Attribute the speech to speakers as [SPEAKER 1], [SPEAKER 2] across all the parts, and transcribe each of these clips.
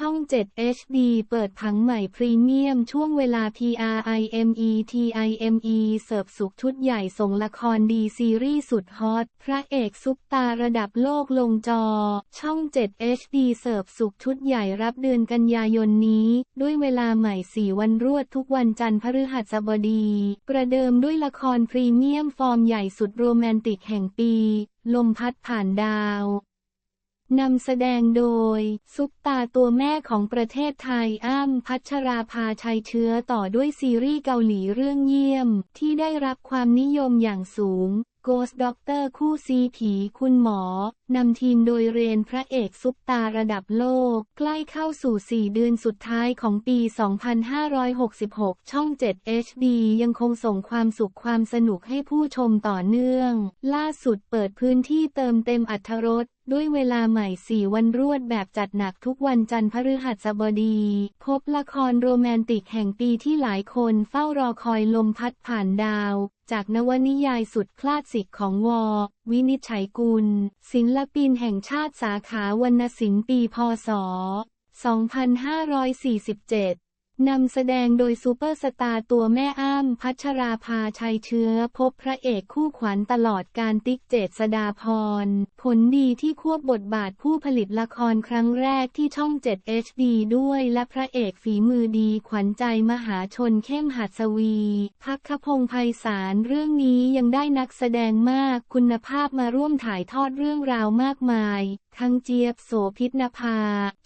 [SPEAKER 1] ช่อง 7 HD เปิดผังใหม่พรีเมียมช่วงเวลา PRIME TIME เสิร์ฟสุขชุดใหญ่ส่งละครดีซีรีส์สุดฮอต พระเอกซุปตาระดับโลกลงจอ ช่อง 7 HD เสิร์ฟสุขชุดใหญ่รับเดือนกันยายนนี้ ด้วยเวลาใหม่ 4 วันรวดทุกวันจันทร์พฤหัสบดี ประเดิมด้วยละครพรีเมียมฟอร์มใหญ่สุดโรแมนติกแห่งปี ลมพัดผ่านดาว นำแสดงโดย ซุปตาตัวแม่ของประเทศไทยอ้ำพัชราภาชัยเชื้อต่อด้วยซีรีส์เกาหลีเรื่องเยี่ยม ที่ได้รับความนิยมอย่างสูง Ghost Doctor คู่ซีผีคุณหมอ นำทีมโดยเรนพระเอกซุปตาระดับโลก ใกล้เข้าสู่ 4 เดือนสุดท้ายของปี 2566 ช่อง 7 HD ยังคงส่งความสุขความสนุกให้ผู้ชมต่อเนื่อง ล่าสุดเปิดพื้นที่เติมเต็มอัธรส ด้วยเวลาใหม่ 4 วันรวดแบบจัดหนักทุกวันจันทร์พฤหัสบดี พบละครโรแมนติกแห่งปีที่หลายคนเฝ้ารอคอยลมพัดผ่านดาว จากนวนิยายสุดคลาสสิกของวอ วินิจฉัยกุล ศิลปินแห่งชาติสาขาวรรณศิลป์ปีพศ 2547นำแสดงโดยซูเปอร์สตาร์ตัวแม่อ้ำพัชราภาชัยเชื้อพบพระเอกคู่ขวัญตลอดการติ๊กเจษดาพร ผลดีที่ควบบทบาทผู้ผลิตละครครั้งแรกที่ช่อง 7 HD ด้วยและพระเอกฝีมือดีขวัญใจมหาชนเข้มหัดสวี พักขพงไพศาลเรื่องนี้ยังได้นักแสดงมากคุณภาพมาร่วมถ่ายทอดเรื่องราวมากมายทั้งเจี๊ยบโสพิษนภา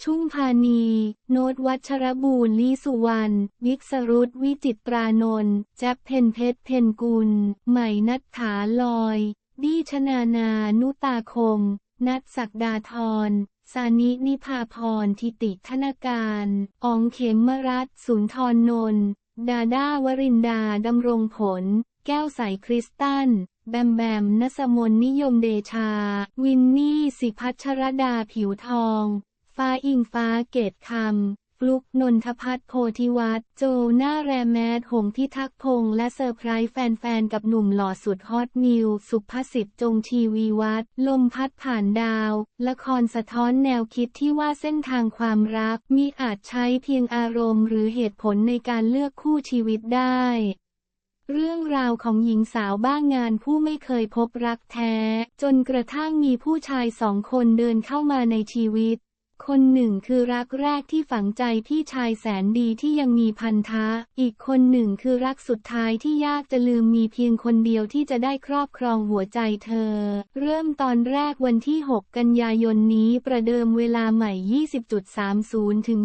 [SPEAKER 1] ชุ่มพานี โนตวัชรบูรลีสุวรรณ วิกสรุตวิจิตรานนท์แจ๊บเพนเพชรเพนกุล ใหม่นัทถาลอย ดีชนานานุตาคม นัทศักดาธรสานินิพาพรทิติธนาการองเขมมรัตสุนทรนนท์ดาด้าวรินดาดำรงผล แก้วใสคริสตัน แบมแบมนสมนนิยมเดชา วินนี่สิพัชรดาผิวทอง ฟ้าอิงฟ้าเกตคำ ฟลุกนนทพัฒน์โพธิวัตรโจหน้าแรแมดหงพิทักษ์พงษ์และเซอร์ไพรส์แฟนๆ กับหนุ่มหล่อสุดฮอตนิว สุภสิทธิ์จงชีวีวัตรลมพัดผ่านดาว ละครสะท้อนแนวคิดที่ว่าเส้นทางความรักมีอาจใช้เพียงอารมณ์หรือเหตุผลในการเลือกคู่ชีวิตได้เรื่องราวของหญิงสาวบ้างงานผู้ไม่เคยพบรักแท้ จนกระทั่งมีผู้ชายสองคนเดินเข้ามาในชีวิต คนหนึ่งคือรักแรกที่ฝังใจพี่ชายแสนดีที่ยังมีพันธะ อีกคนหนึ่งคือรักสุดท้ายที่ยากจะลืมมีเพียงคนเดียวที่จะได้ครอบครองหัวใจเธอ เริ่มตอนแรกวันที่ 6 กันยายนนี้ประเดิมเวลาใหม่ 20.30 ถึง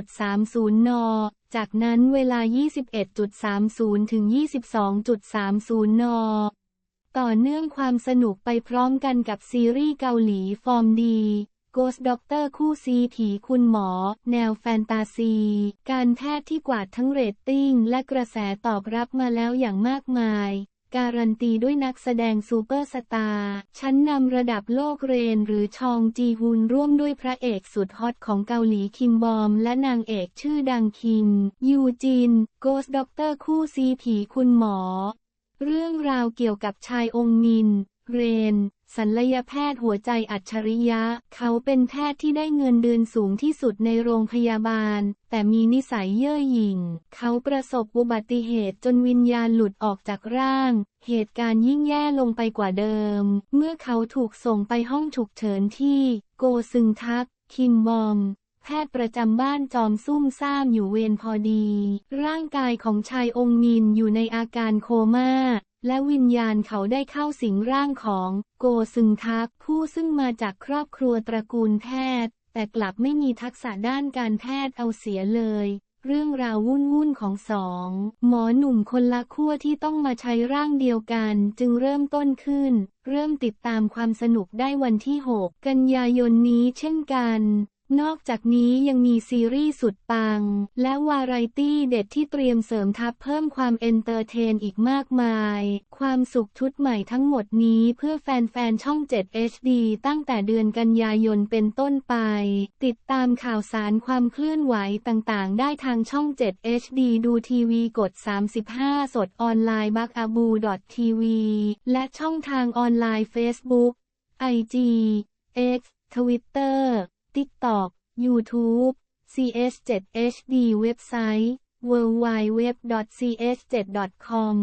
[SPEAKER 1] 21.30 นจากนั้นเวลา 21.30 ถึง 22.30 นต่อเนื่องความสนุกไปพร้อมกันกับซีรีส์เกาหลีฟอร์มดี Ghost Doctor คู่ซีผีคุณหมอ แนวแฟนตาซี การแพทย์ที่กวาดทั้งเรตติ้ง และกระแสตอบรับมาแล้วอย่างมากมาย การันตีด้วยนักแสดงซูเปอร์สตาร์ชั้นนำระดับโลกเรนหรือชองจีฮุนร่วมด้วยพระเอกสุดฮอตของเกาหลีคิมบอม และนางเอกชื่อดังคิม ยูจิน โกสด็อกเตอร์คู่ซีผีคุณหมอ เรื่องราวเกี่ยวกับชายองค์มิน เรน ศัลยแพทย์หัวใจอัจฉริยะ เขาเป็นแพทย์ที่ได้เงินเดือนสูงที่สุดในโรงพยาบาล แต่มีนิสัยเย่อหยิ่ง เขาประสบอุบัติเหตุจนวิญญาณหลุดออกจากร่าง เหตุการณ์ยิ่งแย่ลงไปกว่าเดิม เมื่อเขาถูกส่งไปห้องฉุกเฉินที่ โกซึงทัก คิมบอมแพทย์ประจำบ้านจอมซุ่มซ่ามอยู่เวรพอดี ร่างกายของชายองค์มินอยู่ในอาการโคม่า และวิญญาณเขาได้เข้าสิงร่างของโกซึงทักผู้ซึ่งมาจากครอบครัวตระกูลแพทย์ แต่กลับไม่มีทักษะด้านการแพทย์เอาเสียเลย เรื่องราววุ่นวุ่นของสองหมอหนุ่มคนละขั้วที่ต้องมาใช้ร่างเดียวกันจึงเริ่มต้นขึ้น เริ่มติดตามความสนุกได้วันที่ 6 กันยายนนี้เช่นกัน นอกจากนี้ยังมีซีรีส์สุดปัง และวาไรตี้เด็ดที่เตรียมเสริมทับเพิ่มความเอนเตอร์เทนอีกมากมาย ความสุขชุดใหม่ทั้งหมดนี้เพื่อแฟนๆ ช่อง 7 HD ตั้งแต่เดือนกันยายนเป็นต้นไป ติดตามข่าวสารความเคลื่อนไหวต่างๆ ได้ทางช่อง 7 HD ดูทีวีกด 35 สดออนไลน์บักอาบูดอททีวีและช่องทางออนไลน์ Facebook IG X Twitter TikTok YouTube CS7HD เว็บไซต์ www.cs7.com